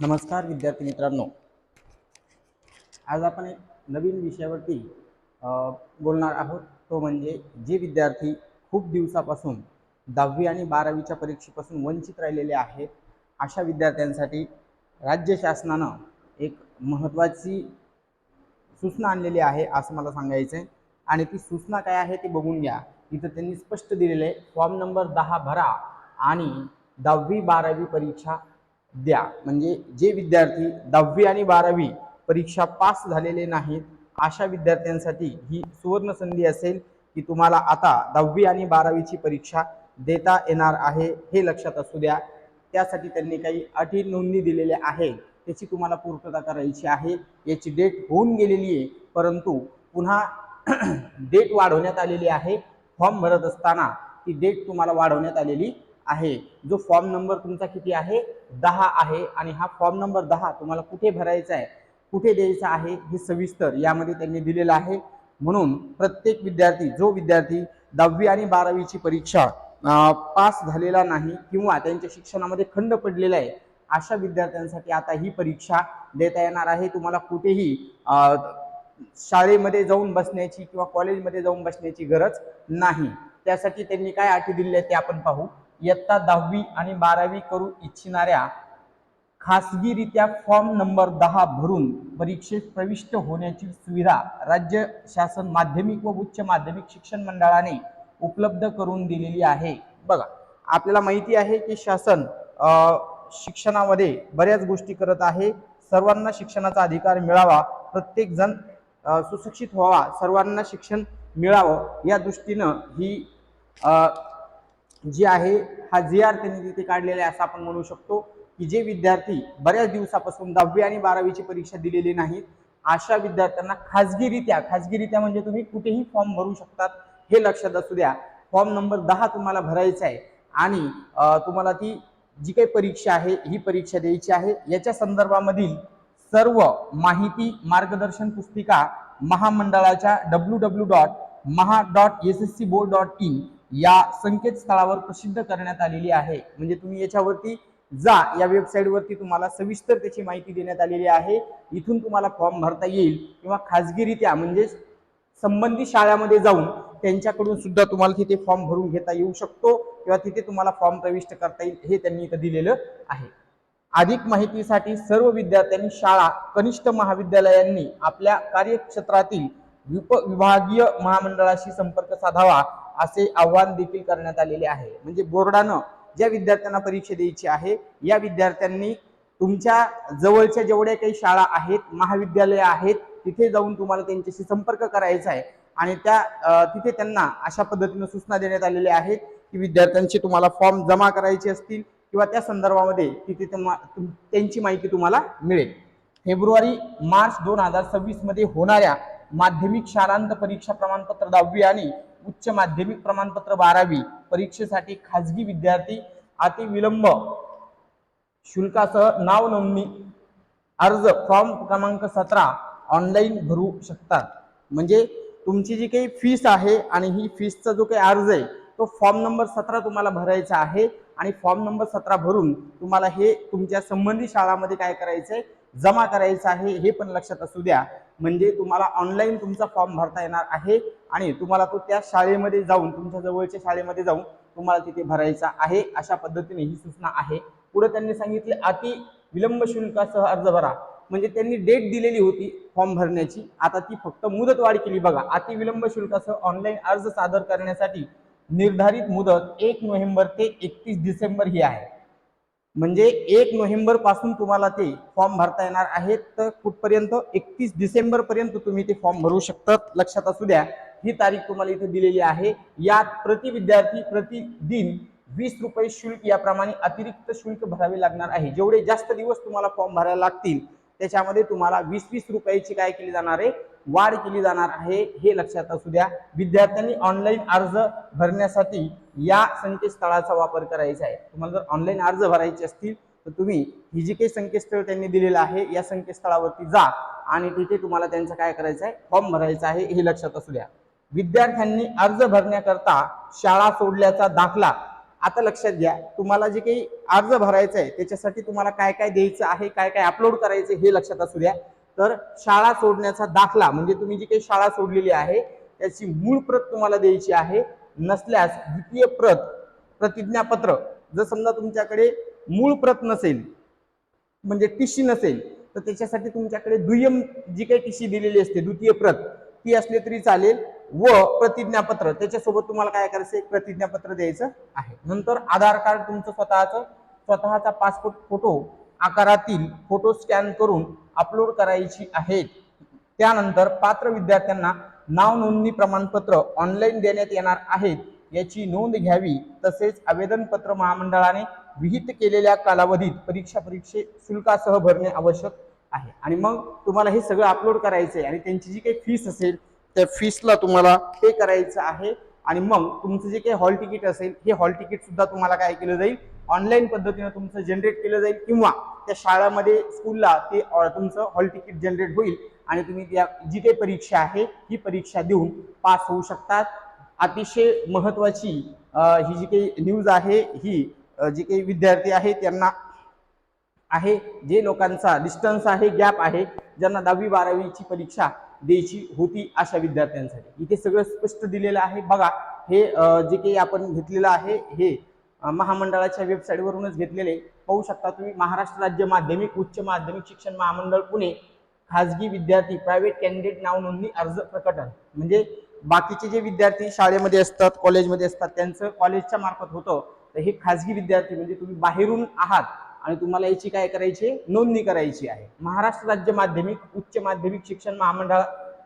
नमस्कार विद्यार्थी मित्रांनो. आज आपण एक नवीन विषयावरती बोलणार आहोत. तो म्हणजे जे विद्यार्थी खूप दिवसापासून दहावी आणि बारावीच्या परीक्षेपासून वंचित राहिलेले आहेत अशा विद्यार्थ्यांसाठी राज्य शासनानं एक महत्त्वाची सूचना आणलेली आहे असं मला सांगायचं आहे. आणि ती सूचना काय आहे ते बघून घ्या. इथं त्यांनी स्पष्ट दिलेलं आहे. फॉर्म नंबर दहा भरा आणि दहावी बारावी परीक्षा द्या. म्हणजे जे विद्यार्थी दहावी आणि बारावी परीक्षा पास झालेले नाहीत अशा विद्यार्थ्यांसाठी ही सुवर्ण संधी असेल की तुम्हाला आता दहावी आणि बारावीची परीक्षा देता येणार आहे हे लक्षात असू द्या. त्यासाठी त्यांनी काही अटी नोंदणी दिलेल्या आहे त्याची तुम्हाला पूर्तता करायची आहे. याची डेट होऊन गेलेली आहे परंतु पुन्हा डेट वाढवण्यात आलेली आहे. फॉर्म भरत असताना ती डेट तुम्हाला वाढवण्यात आलेली आहे. जो फॉर्म नंबर तुमचा किती आहे? दहा आहे आणि हा फॉर्म नंबर दहा तुम्हाला कुठे भरायचा आहे? कुठे द्यायचा आहे? हे सविस्तर यामध्ये त्यांनी दिलेलं आहे. म्हणून प्रत्येक विद्यार्थी जो विद्यार्थी दहावी आणि बारावीची परीक्षा पास झालेला नाही किंवा त्यांच्या शिक्षणामध्ये खंड पडलेला आहे अशा विद्यार्थ्यांसाठी आता ही परीक्षा देता येणार आहे. तुम्हाला कुठेही शाळेमध्ये जाऊन बसण्याची किंवा कॉलेजमध्ये जाऊन बसण्याची गरज नाही. त्यासाठी त्यांनी काय अटी दिलेल्या आहेत ते आपण पाहू. इयत्ता दहावी आणि बारावी करू इच्छिणाऱ्या खासगीरित्या फॉर्म नंबर दहा भरून परीक्षेत प्रविष्ट होण्याची सुविधा राज्य शासन माध्यमिक व उच्च माध्यमिक शिक्षण मंडळाने उपलब्ध करून दिलेली आहे. बघा आपल्याला माहिती आहे की शासन शिक्षणामध्ये बऱ्याच गोष्टी करत आहे. सर्वांना शिक्षणाचा अधिकार मिळावा प्रत्येक जण सुशिक्षित व्हावा सर्वांना शिक्षण मिळावं या दृष्टीनं ही जी आहे हा जी आर त्यांनी तिथे काढलेला आहे असं आपण म्हणू शकतो की जे विद्यार्थी बऱ्याच दिवसापासून दहावी आणि बारावीची परीक्षा दिलेली नाहीत अशा विद्यार्थ्यांना खाजगीरित्या खाजगीरित्या म्हणजे तुम्ही कुठेही फॉर्म भरू शकतात हे लक्षात असू द्या. फॉर्म नंबर दहा तुम्हाला भरायचा आहे आणि तुम्हाला ती जी काही परीक्षा आहे ही परीक्षा द्यायची आहे. याच्या संदर्भामधील सर्व माहिती मार्गदर्शन पुस्तिका महामंडळाच्या W W dot Maha dot S S C board dot in या संकेतस्थळावर प्रसिद्ध करण्यात आलेली आहे. म्हणजे तुम्ही याच्यावरती जा या वेबसाईटवरती तुम्हाला सविस्तर त्याची माहिती देण्यात आलेली आहे. इथून तुम्हाला फॉर्म भरता येईल किंवा खाजगीरित्या म्हणजे संबंधित शाळामध्ये जाऊन त्यांच्याकडून सुद्धा तुम्हाला तिथे फॉर्म भरून घेता येऊ शकतो किंवा तिथे तुम्हाला फॉर्म प्रविष्ट करता येईल हे त्यांनी इथं दिलेलं आहे. अधिक माहितीसाठी सर्व विद्यार्थ्यांनी शाळा कनिष्ठ महाविद्यालयांनी आपल्या कार्यक्षेत्रातील विप विभागीय महामंडळाशी संपर्क साधावा. असे आव्हान देखील करण्यात आलेले आहे. म्हणजे बोर्डानं ज्या विद्यार्थ्यांना परीक्षा द्यायची आहे या विद्यार्थ्यांनी तुमच्या जवळच्या जेवढ्या काही शाळा आहेत महाविद्यालय आहेत तिथे जाऊन तुम्हाला त्यांच्याशी संपर्क करायचा आहे आणि त्या तिथे त्यांना अशा पद्धतीनं सूचना देण्यात आलेल्या आहेत की विद्यार्थ्यांचे तुम्हाला फॉर्म जमा करायचे असतील किंवा त्या संदर्भामध्ये तिथे तुम- त्यांची माहिती तुम्हाला मिळेल. फेब्रुवारी मार्च दोन हजार सव्वीसमध्ये होणाऱ्या माध्यमिक शालांत परीक्षा प्रमाणपत्र दहावी आणि उच्च माध्यमिक प्रमाणपत्र बारावी परीक्षेसाठी खाजगी विद्यार्थी अति विलंब. शुल्कासह नाव नोंदणी अर्ज फॉर्म क्रमांक सतरा ऑनलाईन भरू शकतात. म्हणजे तुमची जी काही फीस आहे आणि ही फीसचा जो काही अर्ज आहे तो फॉर्म नंबर सतरा तुम्हाला भरायचा आहे आणि फॉर्म नंबर सतरा भरून तुम्हाला हे तुमच्या संबंधित शाळामध्ये काय करायचं आहे जमा करायचं आहे हे पण लक्षात असू द्या. म्हणजे तुम्हाला ऑनलाईन तुमचा फॉर्म भरता येणार आहे आणि तुम्हाला तो त्या शाळेमध्ये जाऊन तुमच्या जवळच्या शाळेमध्ये जाऊन तुम्हाला तिथे भरायचा आहे अशा पद्धतीने ही सूचना आहे. पुढे त्यांनी सांगितले अति विलंब शुल्कासह अर्ज भरा. म्हणजे त्यांनी डेट दिलेली होती फॉर्म भरण्याची. आता ती फक्त मुदतवाढ केली बघा. अति विलंब शुल्कासह ऑनलाईन अर्ज सादर करण्यासाठी निर्धारित मुदत एक नोव्हेंबर ते एकतीस डिसेंबर ही आहे. म्हणजे एक नोव्हेंबरपासून तुम्हाला ते फॉर्म भरता येणार आहेत तर कुठपर्यंत? एकतीस डिसेंबर पर्यंत तुम्ही ते फॉर्म भरू शकतात. लक्षात असू द्या ही तारीख तुम्हाला इथे दिलेली आहे. यात प्रति विद्यार्थी प्रतिदिन वीस रुपये शुल्क याप्रमाणे अतिरिक्त शुल्क भरावे लागणार आहे. जेवढे जास्त दिवस तुम्हाला फॉर्म भरायला लागतील त्याच्यामध्ये तुम्हाला वीस वीस रुपयाची काय केली जाणार आहे? वाढ केली जाणार आहे हे लक्षात असू द्या. विद्यार्थ्यांनी ऑनलाईन अर्ज भरण्यासाठी या संकेतस्थळाचा वापर करायचा आहे. तुम्हाला जर ऑनलाईन अर्ज भरायचे असतील तर तुम्ही ही जी काही संकेतस्थळ त्यांनी दिलेलं आहे या संकेतस्थळावरती जा आणि तिथे तुम्हाला त्यांचं काय करायचं आहे? फॉर्म भरायचा आहे हे लक्षात असू द्या. विद्यार्थ्यांनी अर्ज भरण्याकरता शाळा सोडल्याचा दाखला आता लक्षात घ्या तुम्हाला जे काही अर्ज भरायचा आहे त्याच्यासाठी तुम्हाला काय काय द्यायचं आहे काय काय अपलोड करायचं हे लक्षात असू द्या. तर शाळा सोडण्याचा दाखला म्हणजे तुम्ही जी काही शाळा सोडलेली आहे त्याची मूळ प्रत तुम्हाला द्यायची आहे नसल्यास द्वितीय प्रत प्रतिज्ञापत्र जर समजा तुमच्याकडे मूळ प्रत नसेल म्हणजे टिशी नसेल तर त्याच्यासाठी तुमच्याकडे दुय्यम जी काही टिशी दिलेली असते द्वितीय प्रत ती असली तरी चालेल. व प्रतिज्ञापत्र त्याच्यासोबत तुम्हाला काय करायचं एक प्रतिज्ञापत्र द्यायचं आहे. नंतर आधार कार्ड तुमचं स्वतःचं स्वतःचा पासपोर्ट फोटो आकारातील फोटो स्कॅन करून अपलोड करायची आहेत. त्यानंतर पात्र विद्यार्थ्यांना नाव नोंदणी प्रमाणपत्र ऑनलाईन देण्यात येणार आहेत. याची नोंद घ्यावी तसेच आवेदनपत्र महामंडळाने विहित केलेल्या कालावधीत परीक्षा परीक्षे शुल्कासह भरणे आवश्यक आहे. आणि मग तुम्हाला हे सगळं अपलोड करायचं आहे आणि त्यांची जी काही फीस असेल त्या फीसला तुम्हाला पे करायचं आहे. आणि मग तुमचं जे काही हॉल तिकीट असेल हे हॉल तिकीट सुद्धा तुम्हाला काय केलं जाईल? ऑनलाईन पद्धतीनं तुमचं जनरेट केलं जाईल किंवा त्या शाळामध्ये स्कूलला ते तुमचं हॉल तिकीट जनरेट होईल आणि तुम्ही त्या जी काही परीक्षा आहे ही परीक्षा देऊन पास होऊ शकतात. अतिशय महत्त्वाची ही जी काही न्यूज आहे ही जी काही विद्यार्थी आहे त्यांना आहे जे लोकांचा डिस्टन्स आहे गॅप आहे ज्यांना दहावी बारावीची परीक्षा द्यायची होती अशा विद्यार्थ्यांसाठी. इथे सगळं स्पष्ट दिलेलं आहे. बघा हे जे काही आपण घेतलेलं आहे हे महामंडळाच्या वेबसाईटवरूनच घेतलेले. पाहू शकता तुम्ही महाराष्ट्र राज्य माध्यमिक उच्च माध्यमिक शिक्षण महामंडळ पुणे. खाजगी विद्यार्थी प्रायव्हेट कॅन्डिडेट नाव नोंदणी अर्ज प्रकटन. म्हणजे बाकीचे जे विद्यार्थी शाळेमध्ये असतात कॉलेजमध्ये असतात त्यांचं कॉलेजच्या मार्फत होतं. तर हे खाजगी विद्यार्थी म्हणजे तुम्ही बाहेरून आहात आणि तुम्हाला याची काय करायची? नोंदणी करायची आहे. महाराष्ट्र राज्य माध्यमिक उच्च माध्यमिक शिक्षण महामंडळ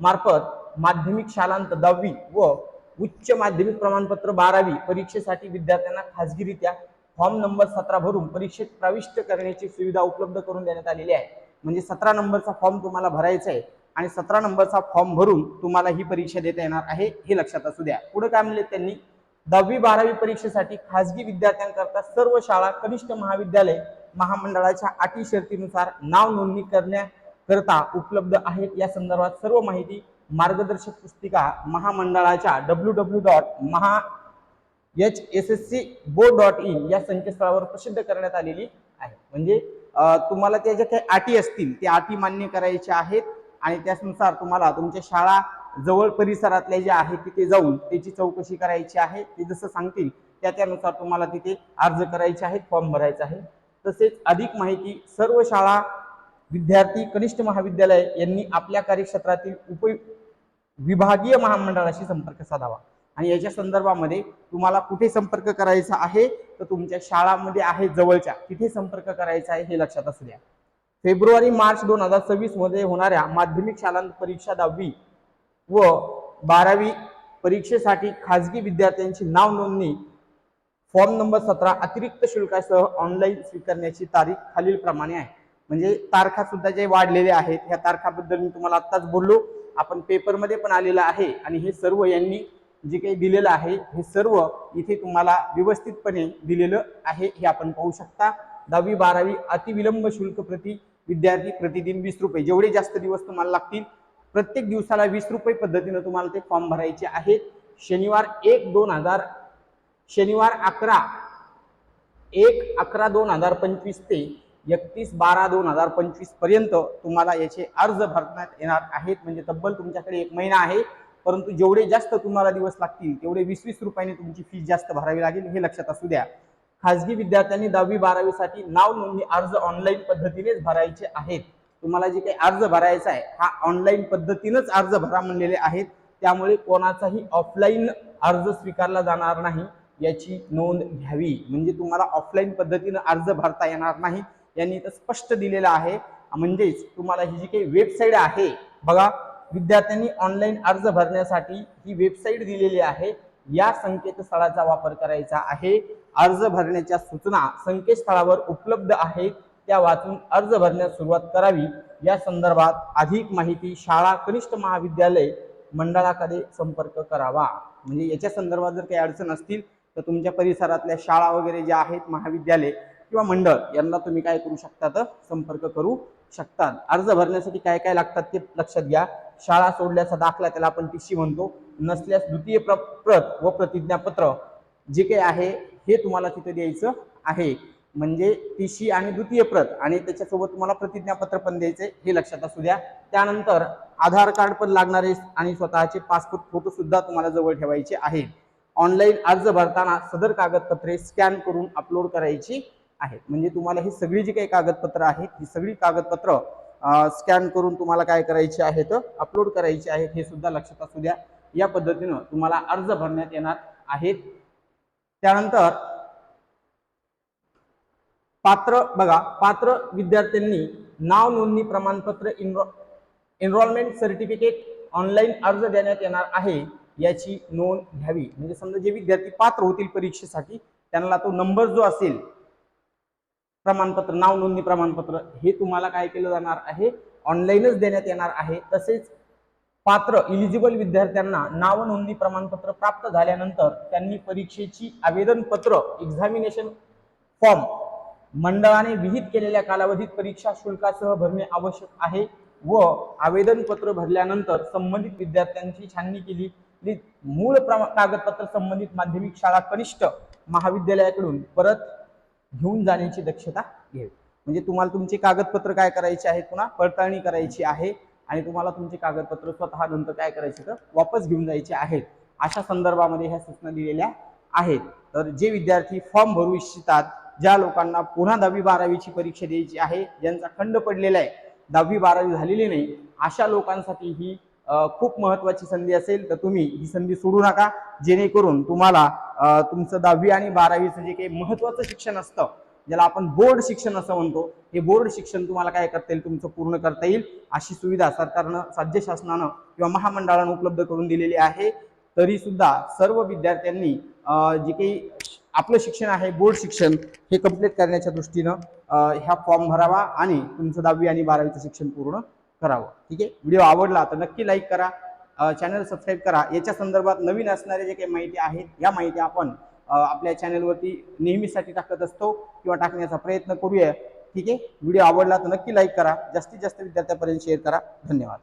मार्फत माध्यमिक शालांत दहावी व उच्च माध्यमिक प्रमाणपत्र बारावी परीक्षेसाठी विद्यार्थ्यांना खाजगीरित्या फॉर्म नंबर सतरा भरून परीक्षेत प्रविष्ट करण्याची सुविधा उपलब्ध करून देण्यात आलेली आहे. म्हणजे सतरा नंबरचा फॉर्म तुम्हाला भरायचा आहे आणि सतरा नंबरचा फॉर्म भरून तुम्हाला ही परीक्षा देता येणार आहे हे लक्षात असू द्या. पुढे काय म्हणले त्यांनी? दहावी बारावी परीक्षेसाठी खाजगी विद्यार्थ्यांकरता सर्व शाळा कनिष्ठ महाविद्यालय महामंडळाच्या अटी शर्तीनुसार नाव नोंदणी करण्याकरता उपलब्ध आहेत. या संदर्भात सर्व माहिती मार्गदर्शक पुस्तिका महामंडळाच्या W W dot Maha H S S C बो डॉट इन या संकेतस्थळावर प्रसिद्ध करण्यात आलेली आहे. म्हणजे तुम्हाला त्या ज्या काही अटी असतील त्या अटी मान्य करायच्या आहेत आणि त्यानुसार तुम्हाला तुमच्या शाळा जवळ परिसरातल्या ज्या आहेत तिथे जाऊन त्याची चौकशी करायची आहे. ते जसं सांगतील त्या त्यानुसार तुम्हाला तिथे अर्ज करायचे आहेत फॉर्म भरायचा आहे तसेच अधिक माहिती सर्व शाळा विद्यार्थी कनिष्ठ महाविद्यालय यांनी आपल्या कार्यक्षेत्रातील उपयुक्त विभागीय महामंडळाशी संपर्क साधावा. आणि याच्या संदर्भामध्ये तुम्हाला कुठे संपर्क करायचा आहे तर तुमच्या शाळामध्ये आहे जवळच्या तिथे संपर्क करायचा आहे हे लक्षात असू द्या. फेब्रुवारी मार्च दोन हजार सव्वीसमध्ये होणाऱ्या माध्यमिक शालांत परीक्षा दहावी व बारावी परीक्षेसाठी खाजगी विद्यार्थ्यांची नाव नोंदणी फॉर्म नंबर सतरा अतिरिक्त शुल्कासह ऑनलाईन स्वीकारण्याची तारीख खालीलप्रमाणे आहे. म्हणजे तारखा सुद्धा जे वाढलेले आहेत ह्या तारखाबद्दल मी तुम्हाला आत्ताच बोललो. आपण पेपरमध्ये पण आलेलं आहे आणि हे सर्व यांनी जे काही दिलेलं आहे हे सर्व इथे तुम्हाला व्यवस्थितपणे दिलेलं आहे हे आपण पाहू शकता. दहावी बारावी अतिविलंब शुल्क प्रति विद्यार्थी प्रतिदिन वीस रुपये. जेवढे जास्त दिवस तुम्हाला लागतील प्रत्येक दिवसाला वीस रुपये पद्धतीनं तुम्हाला ते फॉर्म भरायचे आहेत. शनिवार एक दोन हजार शनिवार अकरा एक अकरा दोन हजार पंचवीस ते एकतीस बारा दोन हजार पंचवीसपर्यंत तुम्हाला याचे अर्ज भरण्यात येणार आहेत. म्हणजे तब्बल तुमच्याकडे एक महिना आहे. परंतु जेवढे जास्त तुम्हाला दिवस लागतील तेवढे वीस वीस रुपयाने तुमची फीस जास्त भरावी लागेल हे लक्षात असू द्या. खाजगी विद्यार्थ्यांनी दहावी बारावीसाठी नाव नोंदणी अर्ज ऑनलाईन पद्धतीनेच भरायचे आहेत. तुम्हाला जे काही अर्ज भरायचा आहे हा ऑनलाईन पद्धतीनंच अर्ज भरा म्हणलेले आहेत. त्यामुळे कोणाचाही ऑफलाईन अर्ज स्वीकारला जाणार नाही याची नोंद घ्यावी. म्हणजे तुम्हाला ऑफलाईन पद्धतीनं अर्ज भरता येणार नाही. यांनी तर स्पष्ट दिलेलं आहे. म्हणजेच तुम्हाला ही जी काही वेबसाईट आहे बघा विद्यार्थ्यांनी ऑनलाईन अर्ज भरण्यासाठी ही वेबसाईट दिलेली आहे. या संकेतस्थळाचा वापर करायचा आहे. अर्ज भरण्याच्या सूचना संकेतस्थळावर उपलब्ध आहेत. त्या वाचून अर्ज भरण्यास सुरुवात करावी. या संदर्भात अधिक माहिती शाळा कनिष्ठ महाविद्यालय मंडळाकडे संपर्क करावा. म्हणजे याच्या संदर्भात जर काही अडचण असतील तर तुमच्या परिसरातल्या शाळा वगैरे ज्या आहेत महाविद्यालय किंवा मंडळ यांना तुम्ही काय करू शकता तर संपर्क करू शकतात अर्ज भरण्यासाठी काय काय लागतात ते लक्षात घ्या. शाळा सोडल्याचा दाखला त्याला आपण टी म्हणतो. नसल्यास द्वितीय प्र प्रत व प्रतिज्ञापत्र जे काही आहे हे तुम्हाला तिथे द्यायचं आहे. म्हणजे टीसी आणि द्वितीय प्रत आणि त्याच्यासोबत तुम्हाला प्रतिज्ञापत्र पण द्यायचे हे लक्षात असू द्या. त्यानंतर आधार कार्ड पण लागणारे आणि स्वतःचे पासपोर्ट फोटो सुद्धा तुम्हाला जवळ ठेवायचे आहे. ऑनलाईन अर्ज भरताना सदर कागदपत्रे स्कॅन करून अपलोड करायची आहेत. म्हणजे तुम्हाला ही सगळी जी काही कागदपत्र आहेत ही सगळी कागदपत्र स्कॅन करून तुम्हाला काय करायची आहेत अपलोड करायची आहेत हे सुद्धा लक्षात असू द्या. या पद्धतीनं तुम्हाला अर्ज भरण्यात येणार आहेत. त्यानंतर पात्र बघा पात्र विद्यार्थ्यांनी नाव नोंदणी प्रमाणपत्र इनरॉ एनरोलमेंट सर्टिफिकेट ऑनलाईन अर्ज देण्यात येणार आहे याची नोंद घ्यावी. म्हणजे समजा जे विद्यार्थी पात्र होतील परीक्षेसाठी त्यांना तो नंबर जो असेल प्रमाणपत्र नाव नोंदणी प्रमाणपत्र हे तुम्हाला काय केलं जाणार आहे? ऑनलाईनच देण्यात येणार आहे. तसेच पात्र इलिजिबल विद्यार्थ्यांना नाव नोंदणी प्रमाणपत्र प्राप्त झाल्यानंतर त्यांनी परीक्षेची आवेदन पत्र एक्झामिनेशन फॉर्म मंडळाने विहित केलेल्या कालावधीत परीक्षा शुल्कासह भरणे आवश्यक आहे व आवेदन पत्र भरल्यानंतर संबंधित विद्यार्थ्यांची छाननी केली. मूळ प्रमा- कागदपत्र संबंधित माध्यमिक शाळा कनिष्ठ महाविद्यालयाकडून परत घेऊन जाण्याची दक्षता घ्यावी. म्हणजे तुम्हाला तुमचे कागदपत्र काय करायची आहेत पुन्हा? पडताळणी करायची आहे आणि तुम्हाला तुमचे कागदपत्र स्वतः नंतर काय करायचे तर वापस घेऊन जायचे आहेत. अशा संदर्भामध्ये ह्या सूचना दिलेल्या आहेत. तर जे विद्यार्थी फॉर्म भरू इच्छितात ज्या लोकांना पुन्हा दहावी बारावीची परीक्षा द्यायची आहे ज्यांचा खंड पडलेला आहे दहावी बारावी झालेली नाही अशा लोकांसाठी ही खूप महत्वाची संधी असेल तर तुम्ही ही संधी सोडू नका. जेणेकरून तुम्हाला तुमचं दहावी आणि बारावीचं जे काही महत्वाचं शिक्षण असतं ज्याला आपण बोर्ड शिक्षण असं म्हणतो हे बोर्ड शिक्षण तुम्हाला काय करता येईल? तुमचं पूर्ण करता येईल. अशी सुविधा सरकारनं राज्य शासनानं किंवा महामंडळानं उपलब्ध करून दिलेली आहे. तरी सुद्धा सर्व विद्यार्थ्यांनी जे काही आपलं शिक्षण आहे बोर्ड शिक्षण हे कंप्लीट करण्याच्या दृष्टीनं ह्या फॉर्म भरावा आणि तुमचं दहावी आणि बारावीचं शिक्षण पूर्ण करावं. ठीक आहे? व्हिडिओ आवडला तर नक्की लाईक करा. चॅनल सबस्क्राईब करा. याच्या संदर्भात नवीन असणारे जे काही माहिती आहेत या माहिती आपण आपल्या चॅनलवरती नेहमीसाठी टाकत असतो किंवा टाकण्याचा प्रयत्न करूया. ठीक आहे? व्हिडिओ आवडला तर नक्की लाईक करा. जास्तीत जास्त विद्यार्थ्यापर्यंत शेअर करा. धन्यवाद.